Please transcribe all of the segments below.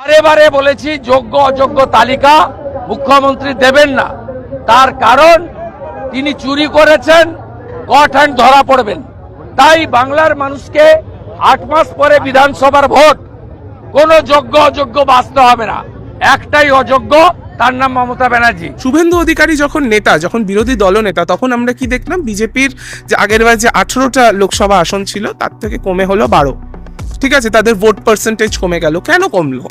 বারে বারে বলেছি, যোগ্য, অযোগ্য তালিকা মুখ্যমন্ত্রী দেবেন না। তার কারণ, তিনি চুরি করেছেন কট হ্যান্ড ধরা পড়বেন। তাই বাংলার মানুষকে আট মাস পরে বিধানসভার ভোট, কোনো যোগ্য, অযোগ্য বাঁচতে হবে না। একটাই অযোগ্য, তার নাম মমতা ব্যানার্জি। শুভেন্দু অধিকারী যখন নেতা, যখন বিরোধী দলনেতা, তখন আমরা কি দেখলাম? বিজেপির যে আগের বার যে আঠারোটা লোকসভা আসন ছিল, তার থেকে কমে হলো বারো। ঠিক আছে, তাদের ভোট পার্সেন্টেজ কমে গেল। কেন কমলো?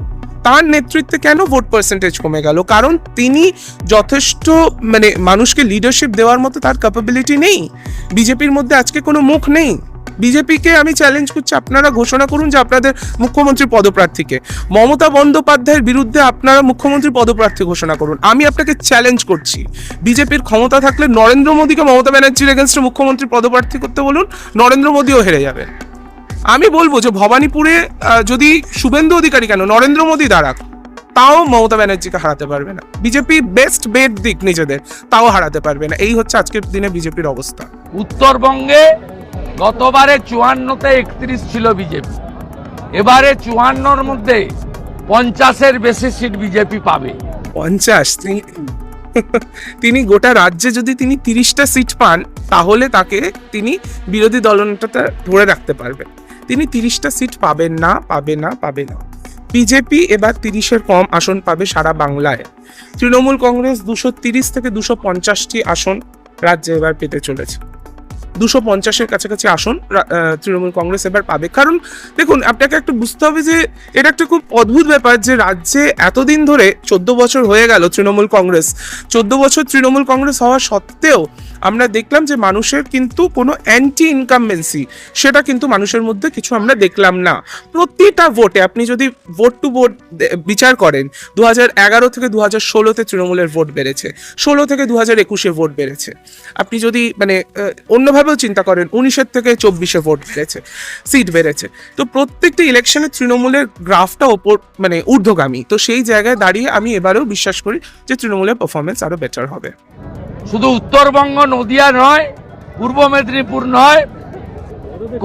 তার নেতৃত্বে কেন ভোট পার্সেন্টেজ কমে গেল? কারণ তিনি যথেষ্ট মানে মানুষকে লিডারশিপ দেওয়ার মতো তার ক্যাপাবিলিটি নেই। বিজেপির মধ্যে আজকে কোনো মুখ নেই। বিজেপিকে আমি চ্যালেঞ্জ করছি, আপনারা ঘোষণা করুন যে আপনাদের মুখ্যমন্ত্রী পদপ্রার্থীকে। মমতা বন্দ্যোপাধ্যায়ের বিরুদ্ধে আপনারা মুখ্যমন্ত্রী পদপ্রার্থী ঘোষণা করুন। আমি আপনাকে চ্যালেঞ্জ করছি। বিজেপির ক্ষমতা থাকলে নরেন্দ্র মোদীকে মমতা ব্যানার্জির এগেনস্টে মুখ্যমন্ত্রী পদপ্রার্থী করতে বলুন, নরেন্দ্র মোদীও হেরে যাবেন। আমি বলব যে ভবানীপুরে যদি শুভেন্দু অধিকারী কেন নরেন্দ্র মোদী দাঁড়াক তাও মমতা ব্যানার্জিকে হারাতে পারবে না। বিজেপি বেস্ট বেট দিক নিজেদের তাও হারাতে পারবে না। এই হচ্ছে আজকের দিনে বিজেপির অবস্থা। উত্তরবঙ্গে গতবারে চুয়ান্নতে একত্রিশ ছিল বিজেপি। এবারে চুয়ান্নর মধ্যে পঞ্চাশের বেশি সিট বিজেপি পাবে। পঞ্চাশ? তিনি তিনি গোটা রাজ্যে যদি তিনি তিরিশটা সিট পান তাহলে তাকে তিনি বিরোধী দলনেতাটা ধরে রাখতে পারবেন। তিনি তিরিশটা সিট পাবেন না, পাবে না পাবে না। বিজেপি এবার তিরিশের কম আসন পাবে সারা বাংলায়। তৃণমূল কংগ্রেস দুশো তিরিশ থেকে দুশো পঞ্চাশটি আসন রাজ্যে এবার পেতে চলেছে। দুশো পঞ্চাশের কাছাকাছি আসন তৃণমূল কংগ্রেস এবার পাবে। কারণ দেখুন আপনাকে একটু বুঝতে হবে যে এটা একটা খুব অদ্ভুত ব্যাপার যে রাজ্যে এতদিন ধরে চোদ্দ বছর হয়ে গেল তৃণমূল কংগ্রেস। চোদ্দ বছর তৃণমূল কংগ্রেস হওয়া সত্ত্বেও আমরা দেখলাম যে মানুষের কিন্তু কোনো অ্যান্টি ইনকামবেন্সি সেটা কিন্তু মানুষের মধ্যে কিছু আমরা দেখলাম না। প্রতিটা ভোটে আপনি যদি ভোট টু ভোট বিচার করেন দু এগারো থেকে দু হাজার ষোলোতে তৃণমূলের ভোট বেড়েছে ষোলো থেকে দু হাজার একুশে ভোট বেড়েছে। আপনি যদি মানে আহ, অন্যভাবেও চিন্তা করেন, উনিশের থেকে চব্বিশে ভোট বেড়েছে, সিট বেড়েছে। তো প্রত্যেকটা ইলেকশনে তৃণমূলের গ্রাফটা ওপর মানে ঊর্ধ্বগামী। তো সেই জায়গায় দাঁড়িয়ে আমি এবারেও বিশ্বাস করি যে তৃণমূলের পারফরমেন্স আরও বেটার হবে। শুধু উত্তরবঙ্গ, নদিয়া নয়, পূর্ব মেদিনীপুর নয়,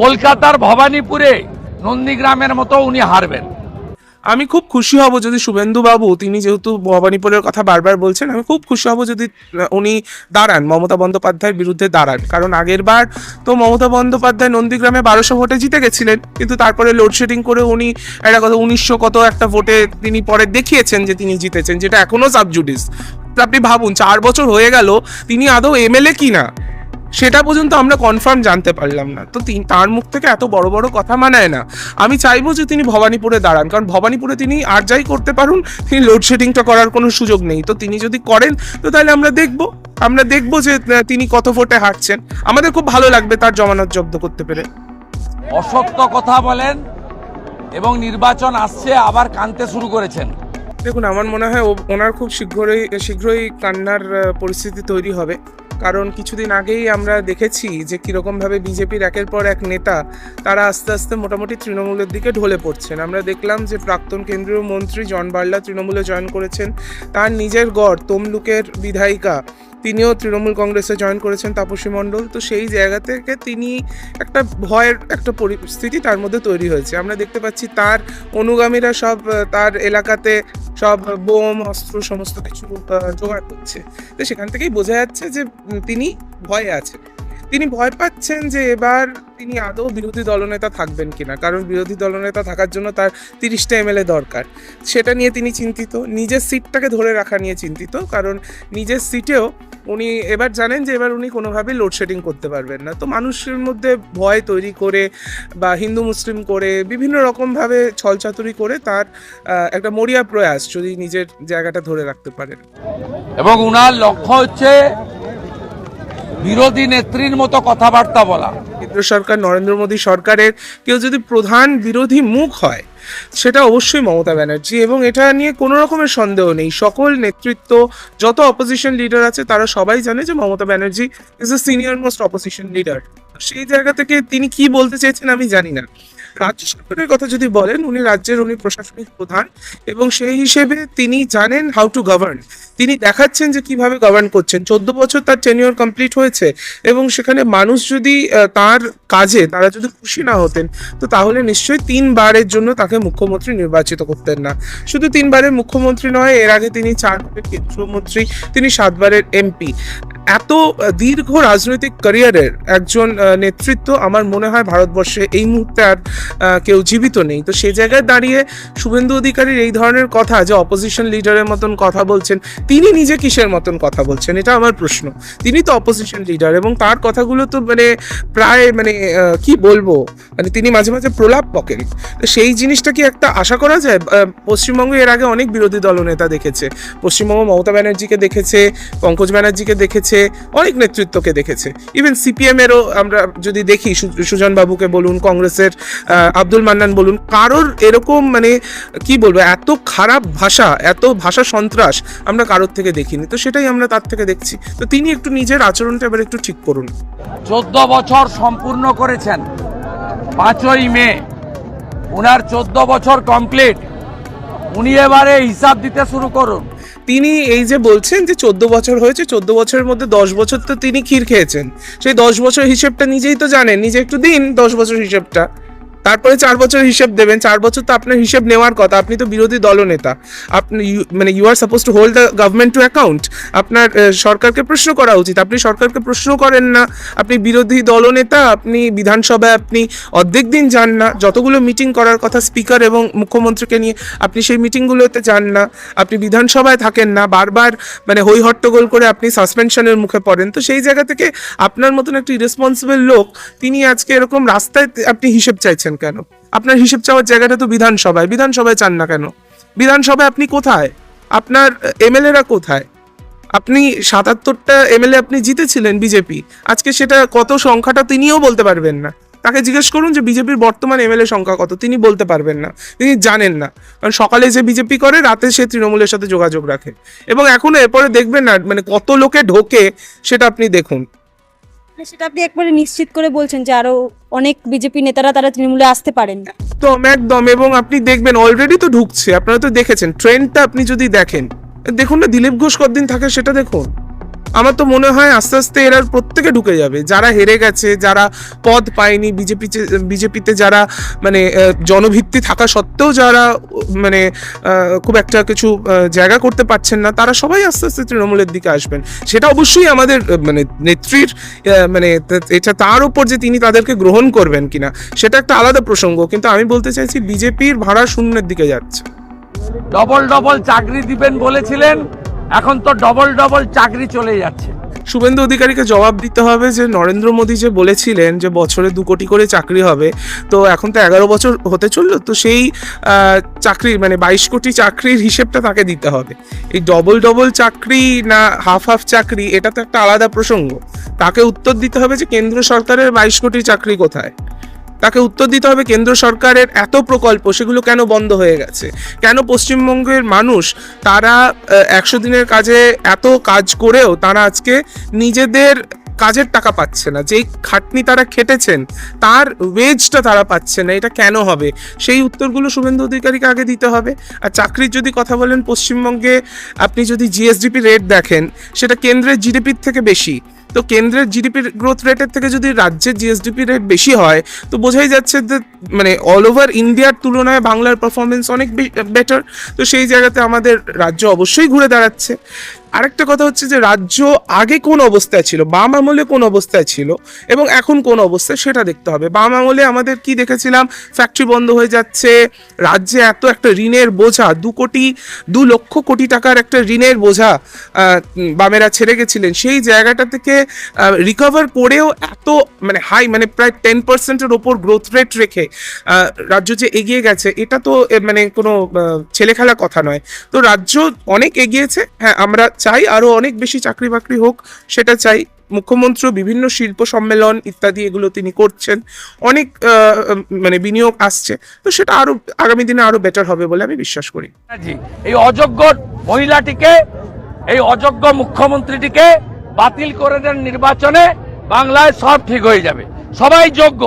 কলকাতার ভবানীপুরে নন্দীগ্রামের মতো উনি হারবেন। আমি খুব খুশি হব যদি শুভেন্দু বাবু তিনি যেহেতু ভবানীপুরের কথা বারবার বলছেন, আমি খুব খুশি হব যদি উনি দাঁড়ান, মমতা বন্দ্যোপাধ্যায়ের বিরুদ্ধে দাঁড়ান। কারণ আগের বার তো মমতা বন্দ্যোপাধ্যায় নন্দীগ্রামে বারোশো ভোটে জিতে গেছিলেন, কিন্তু তারপরে লোডশেডিং করে উনি একটা কথা, উনিশশো কত একটা ভোটে তিনি পরে দেখিয়েছেন যে তিনি জিতেছেন, যেটা এখনও সাবজুডিস আপনি ভাবুন, চার বছর হয়ে গেল, তিনি আদৌ এমএলএ কি না সেটা পর্যন্ত আমরা কনফার্ম জানতে পারলাম না। তো তিন- তার মুখ থেকে এত বড় বড় কথা মানায় না। আমি চাইব যে তিনি ভবানীপুরে দাঁড়ান কারণ ভবানীপুরে তিনি আর যাই করতে পারুন তিনি লোডশেডিংটা করার কোনো সুযোগ নেই। তো তিনি যদি করেন তো তাহলে আমরা দেখব। আমরা দেখব যে তিনি কত ভোটে হাঁটছেন আমাদের খুব ভালো লাগবে তার জমানত জব্দ করতে পেরে। অসত্য কথা বলেন এবং নির্বাচন আসছে আবার কানতে শুরু করেছেন। দেখুন আমার মনে হয় ওনার খুব শীঘ্রই শীঘ্রই কান্নার পরিস্থিতি তৈরি হবে। কারণ কিছুদিন আগেই আমরা দেখেছি যে কীরকমভাবে বিজেপির একের পর এক নেতা তারা আস্তে আস্তে মোটামুটি তৃণমূলের দিকে ঢলে পড়ছেন। আমরা দেখলাম যে প্রাক্তন কেন্দ্রীয় মন্ত্রী জন বার্লা তৃণমূলে জয়েন করেছেন। তার নিজের গড় তমলুকের বিধায়িকা, তিনিও তৃণমূল কংগ্রেসে জয়েন করেছেন তাপসী মণ্ডল। তো সেই জায়গা থেকে তিনি একটা ভয়ের একটা পরিস্থিতি তার মধ্যে তৈরি হয়েছে। আমরা দেখতে পাচ্ছি তার অনুগামীরা সব, তার এলাকাতে সব বোম, অস্ত্র, সমস্ত কিছু জোগাড় করছে। তো সেখান থেকেই বোঝা যাচ্ছে যে তিনি ভয়ে আছেন। তিনি ভয় পাচ্ছেন যে এবার তিনি আদৌ বিরোধী দলনেতা থাকবেন কিনা, কারণ বিরোধী দলনেতা থাকার জন্য তার তিরিশটা এমএলএ দরকার। সেটা নিয়ে তিনি চিন্তিত, নিজের সিটটাকে ধরে রাখা নিয়ে চিন্তিত, কারণ নিজের সিটেও উনি এবার জানেন যে এবার উনি কোনোভাবেই লোডশেডিং করতে পারবেন না। তো মানুষের মধ্যে ভয় তৈরি করে বা হিন্দু, মুসলিম করে বিভিন্ন রকমভাবে ছলচাতুরি করে তার একটা মরিয়া প্রয়াস যদি নিজের জায়গাটা ধরে রাখতে পারেন। এবং উনার লক্ষ্য হচ্ছে বিরোধী নেত্রীর মতো কথাবার্তা বলা। কেন্দ্র সরকার, নরেন্দ্র মোদী সরকারের কেউ যদি প্রধান বিরোধী মুখ হয়, সেটা অবশ্যই মমতা ব্যানার্জি এবং এটা নিয়ে কোনো রকমের সন্দেহ নেই। সকল নেতৃত্ব, যত অপোজিশন লিডার আছে, তারা সবাই জানে যে Mamata Banerjee is a senior most opposition leader সেই জায়গা থেকে তিনি কি বলতে চেয়েছেন আমি জানি না। রাজ্য সরকারের কথা যদি বলেন, উনি রাজ্যের, উনি প্রশাসনিক প্রধান এবং সেই হিসেবে তিনি জানেন হাউ টু গভর্ন তিনি দেখাচ্ছেন যে কীভাবে গভর্ন করছেন। চোদ্দ বছর তার টেনিওর কমপ্লিট হয়েছে এবং সেখানে মানুষ যদি তার কাজে তারা যদি খুশি না হতেন, তো তাহলে নিশ্চয়ই তিনবারের জন্য তাকে মুখ্যমন্ত্রী নির্বাচিত করতেন না। শুধু তিনবারের মুখ্যমন্ত্রী নয়, এর আগে তিনি চারবারের কেন্দ্রমন্ত্রী, তিনি সাতবারের এমপি এত দীর্ঘ রাজনৈতিক ক্যারিয়ারের একজন নেতৃত্ব আমার মনে হয় ভারতবর্ষে এই মুহূর্তে আর কেউ জীবিত নেই। তো সেই জায়গায় দাঁড়িয়ে শুভেন্দু অধিকারীর এই ধরনের কথা যে অপোজিশন লিডারের মতন কথা বলছেন, তিনি নিজে কিসের মতন কথা বলছেন, এটা আমার প্রশ্ন। তিনি তো অপোজিশন লিডার এবং তার কথাগুলো তো মানে প্রায় মানে কি বলব মানে তিনি মাঝে মাঝে প্রলাপ বকেন। তো সেই জিনিসটা কি একটা আশা করা যায়? পশ্চিমবঙ্গে এর আগে অনেক বিরোধী দলনেতা দেখেছে। পশ্চিমবঙ্গ মমতা ব্যানার্জিকে দেখেছে, পঙ্কজ ব্যানার্জিকে দেখেছে অনেক নেতৃত্বকে দেখেছে। ইভেন সিপিএম এরও আমরা যদি দেখি সুজন বাবুকে বলুন, কংগ্রেসের আব্দুল মান্নান বলুন, কারোর এরকম মানে কি বলব, এত খারাপ ভাষা, এত ভাষা সন্ত্রাস আমরা কারোর থেকে দেখিনি। তো সেটাই আমরা তার থেকে দেখছি। তো তিনি একটু নিজের আচরণটা এবার একটু ঠিক করুন। চোদ্দ বছর সম্পূর্ণ করেছেন। পাঁচই মে, উনার চোদ্দ বছর কমপ্লিট উনি এবারে হিসাব দিতে শুরু করুন। তিনি এই যে বলছেন যে চোদ্দ বছর হয়েছে, চোদ্দ বছরের মধ্যে দশ বছর তো তিনি ক্ষীর খেয়েছেন। সেই দশ বছর হিসেবটা নিজেই তো জানেন, নিজে একটু দিন দশ বছর হিসেবটা। তারপরে চার বছর হিসেব দেবেন, চার বছর তো আপনার হিসেব নেওয়ার কথা, আপনি তো বিরোধী দলনেতা আপনি মানে you are suppose to hold the government to account আপনার সরকারকে প্রশ্ন করা উচিত। আপনি সরকারকে প্রশ্ন করেন না। আপনি বিরোধী দলনেতা আপনি বিধানসভায় আপনি অর্ধেক দিন যান না। যতগুলো মিটিং করার কথা স্পিকার এবং মুখ্যমন্ত্রীকে নিয়ে, আপনি সেই মিটিংগুলোতে যান না। আপনি বিধানসভায় থাকেন না। বারবার মানে হই হট্টগোল করে আপনি সাসপেনশনের মুখে পড়েন। তো সেই জায়গা থেকে আপনার মতন একটি রেসপন্সিবল লোক, তিনি আজকে এরকম রাস্তায় আপনি হিসেব চাইছেন। কেন? আপনার হিসেব চাওয়ার জায়গাটা তো বিধানসভায়। বিধানসভায় চান না কেন? বিধানসভায় আপনি কোথায়? আপনার এমএলএরা কোথায়? আপনি সাতাত্তরটা এমএলএ আপনি জিতেছিলেন বিজেপি। আজকে সেটা কত সংখ্যাটা তিনিও বলতে পারবেন না। তাকে জিজ্ঞেস করুন যে বিজেপির বর্তমান এমএলএ সংখ্যা কত, তিনি বলতে পারবেন না। তিনি জানেন না। কারণ সকালে যে বিজেপি করে, রাতে সে তৃণমূলের সাথে যোগাযোগ রাখে। এবং এখনও এরপরে দেখবেন না মানে কত লোকে ঢোকে, সেটা আপনি দেখুন। সেটা আপনি একবারে নিশ্চিত করে বলছেন যে আরও অনেক বিজেপি নেতারা তারা তৃণমূলে আসতে পারেন একদম একদম। এবং আপনি দেখবেন অলরেডি তো ঢুকছে। আপনারা তো দেখেছেন ট্রেন্ডটা আপনি যদি দেখেন, দেখুন না, দিলীপ ঘোষ কতদিন থাকে সেটা দেখুন। আমার তো মনে হয় আস্তে আস্তে এরা প্রত্যেকে ঢুকে যাবে। যারা হেরে গেছে, যারা পদ পায়নি, বিজেপি বিজেপিতে যারা মানে জনভিত্তি থাকা সত্ত্বেও যারা মানে খুব একটা কিছু জায়গা করতে পারছেন না, তারা সবাই আস্তে আস্তে তৃণমূলের দিকে আসবেন। সেটা অবশ্যই আমাদের মানে নেত্রীর মানে এটা তার উপর যে তিনি তাদেরকে গ্রহণ করবেন কিনা, সেটা একটা আলাদা প্রসঙ্গ। কিন্তু আমি বলতে চাইছি, বিজেপির ভাড়া শূন্যের দিকে যাচ্ছে। ডবল ডবল চাকরি দিবেন বলেছিলেন এখন তো ডবল ডবল চাকরি চলে যাচ্ছে। শুভেন্দু অধিকারীকে জবাব দিতে হবে যে নরেন্দ্র মোদী যে বলেছিলেন যে বছরে দু কোটি করে চাকরি হবে তো এখন তো এগারো বছর হতে চলল তো সেই আহ, চাকরির মানে বাইশ কোটি চাকরির হিসেবটা তাকে দিতে হবে। এই ডবল ডবল চাকরি না হাফ হাফ চাকরি এটা তো একটা আলাদা প্রসঙ্গ। তাকে উত্তর দিতে হবে যে কেন্দ্র সরকারের বাইশ কোটি চাকরি কোথায়? তাকে উত্তর দিতে হবে কেন্দ্র সরকারের এত প্রকল্প, সেগুলো কেন বন্ধ হয়ে গেছে? কেন পশ্চিমবঙ্গের মানুষ তারা একশো দিনের কাজে এত কাজ করেও তারা আজকে নিজেদের কাজের টাকা পাচ্ছে না? যেই খাটনি তারা খেটেছেন, তার ওয়েজটা তারা পাচ্ছে না, এটা কেন হবে? সেই উত্তরগুলো শুভেন্দু অধিকারীকে আগে দিতে হবে। আর চাকরির যদি কথা বলেন, পশ্চিমবঙ্গে আপনি যদি জিএসডিপি রেট দেখেন, সেটা কেন্দ্রের জিডিপির থেকে বেশি। তো কেন্দ্রের জিডিপির গ্রোথ রেটের থেকে যদি রাজ্যের জিএসডিপি রেট বেশি হয়, তো বোঝাই যাচ্ছে যে মানে অল ওভার ইন্ডিয়ার তুলনায় বাংলার পারফরমেন্স অনেক বেটার তো সেই জায়গাতে আমাদের রাজ্য অবশ্যই ঘুরে দাঁড়াচ্ছে। আরেকটা কথা হচ্ছে যে রাজ্য আগে কোন অবস্থায় ছিল? বাম আমলে কোন অবস্থায় ছিল? এবং এখন কোন অবস্থায় সেটা দেখতে হবে। বাম আমলে আমাদের কি দেখেছিলাম? ফ্যাক্টরি বন্ধ হয়ে যাচ্ছে। রাজ্যে এত একটা ঋণের বোঝা, দু কোটি, দু লক্ষ কোটি টাকার একটা ঋণের বোঝা বামেরা ছেড়ে গেছিলেন। সেই জায়গাটা থেকে রিকভার করেও এত মানে হাই মানে প্রায় টেন পার্সেন্টের ওপর গ্রোথ রেট রেখে রাজ্য যে এগিয়ে গেছে, এটা তো মানে কোনো ছেলেখেলা কথা নয়। তো রাজ্য অনেক এগিয়েছে। হ্যাঁ আমরা চাই, আরও অনেক বেশি চাকরি বাকরি হোক, সেটা চাই। মুখ্যমন্ত্রী, বিভিন্ন শিল্প সম্মেলন ইত্যাদি এগুলো তিনি করছেন। অনেক মানে বিনিয়োগ আসছে। তো সেটা আরও, আগামী দিনে আরও বেটার হবে বলে আমি বিশ্বাস করি। এই অযোগ্য মহিলাটিকে, এই অযোগ্য মুখ্যমন্ত্রীটিকে বাতিল করে দেন নির্বাচনে, বাংলায় সব ঠিক হয়ে যাবে। সবাই যোগ্য।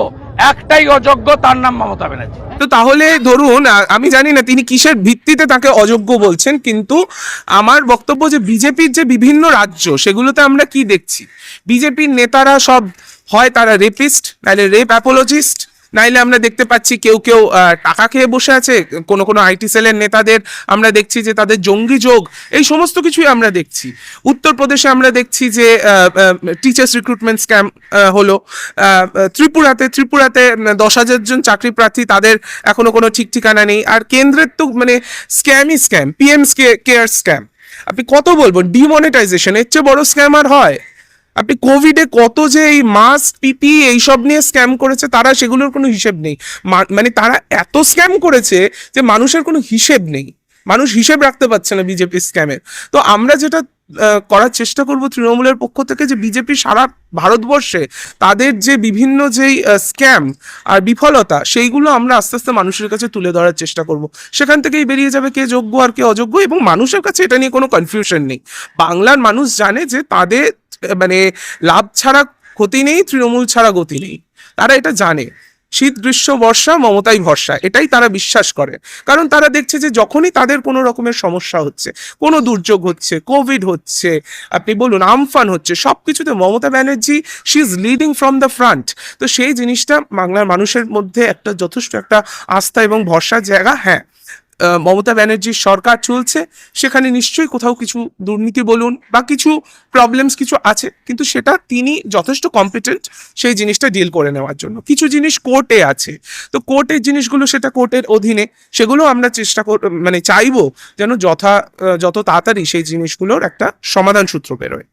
একটাই অযোগ্য, তার নাম মমতা ব্যানার্জি। তো তাহলে ধরুন আমি জানি না তিনি কিসের ভিত্তিতে তাকে অযোগ্য বলছেন, কিন্তু আমার বক্তব্য যে বিজেপির যে বিভিন্ন রাজ্য, সেগুলোতে আমরা কি দেখছি? বিজেপির নেতারা সব হয় তারা রেপিস্ট নাহলে রেপ অ্যাপোলজিস্ট নাইলে আমরা দেখতে পাচ্ছি কেউ কেউ টাকা খেয়ে বসে আছে, কোনো কোনো আইটি সেলের নেতাদের আমরা দেখছি যে তাদের জঙ্গি যোগ, এই সমস্ত কিছুই আমরা দেখছি। উত্তরপ্রদেশে আমরা দেখছি যে টিচার্স রিক্রুটমেন্ট স্ক্যাম হলো। ত্রিপুরাতে ত্রিপুরাতে দশ হাজার জন চাকরি প্রার্থী, তাদের এখনও কোনো ঠিক ঠিকানা নেই। আর কেন্দ্রের তো মানে স্ক্যামই স্ক্যাম পিএম কেয়ার স্ক্যাম আপনি কত বলব? ডিমনিটাইজেশন এর চেয়ে বড় স্ক্যাম আর হয়। আপনি কোভিডে কত যে এই মাস্ক পিপি এইসব নিয়ে স্ক্যাম করেছে, তারা সেগুলোর কোনো হিসেব নেই। মানে তারা এত স্ক্যাম করেছে যে মানুষের কোনো হিসেব নেই। মানুষ হিসেব রাখতে পারছে না বিজেপি স্ক্যামের তো আমরা যেটা করার চেষ্টা করব তৃণমূলের পক্ষ থেকে যে বিজেপি সারা ভারতবর্ষে তাদের যে বিভিন্ন যেই স্ক্যাম আর বিফলতা, সেইগুলো আমরা আস্তে আস্তে মানুষের কাছে তুলে ধরার চেষ্টা করব। সেখান থেকেই বেরিয়ে যাবে কে যোগ্য আর কে অযোগ্য এবং মানুষের কাছে এটা নিয়ে কোনো কনফিউশন নেই। বাংলার মানুষ জানে যে তাদের মানে লাভ ছাড়া ক্ষতি নেই, তৃণমূল ছাড়া গতি নেই। তারা এটা জানে। শীত, গ্রীষ্ম, বর্ষা, মমতাই ভরসা, এটাই তারা বিশ্বাস করে। কারণ তারা দেখছে যে যখনই তাদের কোনো রকমের সমস্যা হচ্ছে, কোনো দুর্যোগ হচ্ছে কোভিড হচ্ছে, আপনি বলুন আমফান হচ্ছে সব কিছুতে Mamata Banerjee she is leading from the front তো সেই জিনিসটা বাংলার মানুষের মধ্যে একটা যথেষ্ট একটা আস্থা এবং ভরসার জায়গা হ্যাঁ। মমতা ব্যানার্জির সরকার চলছে, সেখানে নিশ্চয়ই কোথাও কিছু দুর্নীতি বলুন বা কিছু প্রবলেমস কিছু আছে, কিন্তু সেটা তিনি যথেষ্ট কম্পিটেন্ট সেই জিনিসটা ডিল করে নেওয়ার জন্য। কিছু জিনিস কোর্টে আছে। তো কোর্টের জিনিসগুলো সেটা কোর্টের অধীনে, সেগুলো আমরা চেষ্টা কর মানে চাইব যেন যথা যত তাড়াতাড়ি সেই জিনিসগুলোর একটা সমাধান সূত্র বেরোয়।